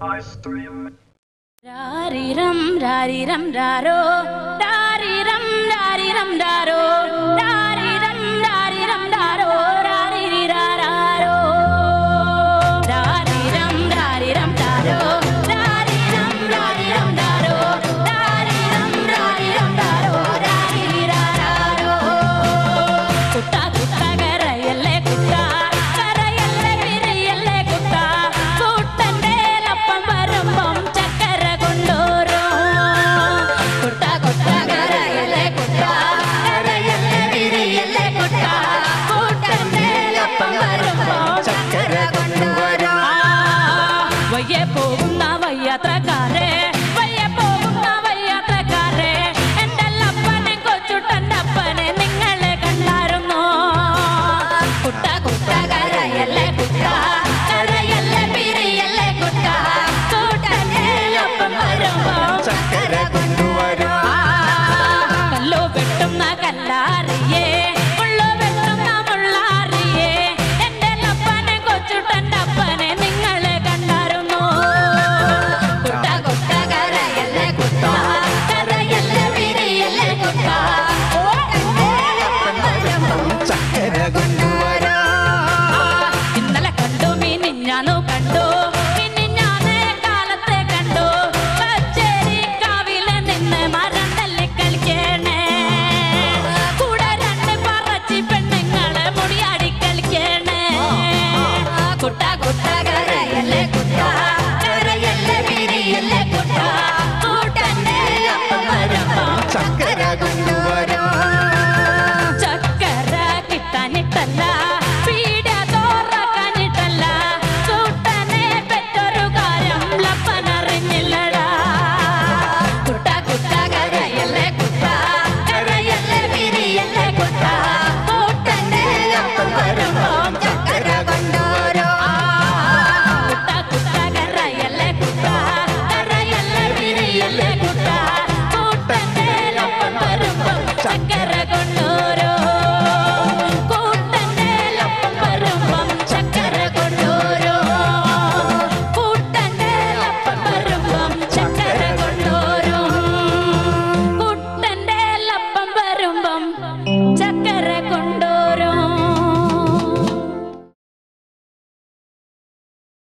Ice cream. Rariram, rariram, raro. Rariram, rariram, raro. പോകുന്ന വയ്യാത്രക്കാരെ വയ്യെ പോകുന്ന വയ്യാത്രക്കാരെ എന്റെ അപ്പനെ കൊച്ചുട്ടന്റെ അപ്പനെ നിങ്ങളെ കണ്ടായിരുന്നോ കുട്ട കുട്ട കരയല്ലേ കുട്ട? കരയല്ലേ പിരിയല്ലേ കുട്ട? കൂട്ടന്റെ ഒപ്പം വരുമ്പോ ചക്കര കൊണ്ടുവരും കല്ലോ വെട്ടുന്ന കല്ലാറിയേ മിന്നാലോ കണ്ടോ? കുട്ട കുട്ട കരയല്ലേ കുട്ട? കരയല്ലേ പിരിയല്ലേ കുട്ട? കൂട്ടന്റെ അപ്പമരപ്പ ചക്ക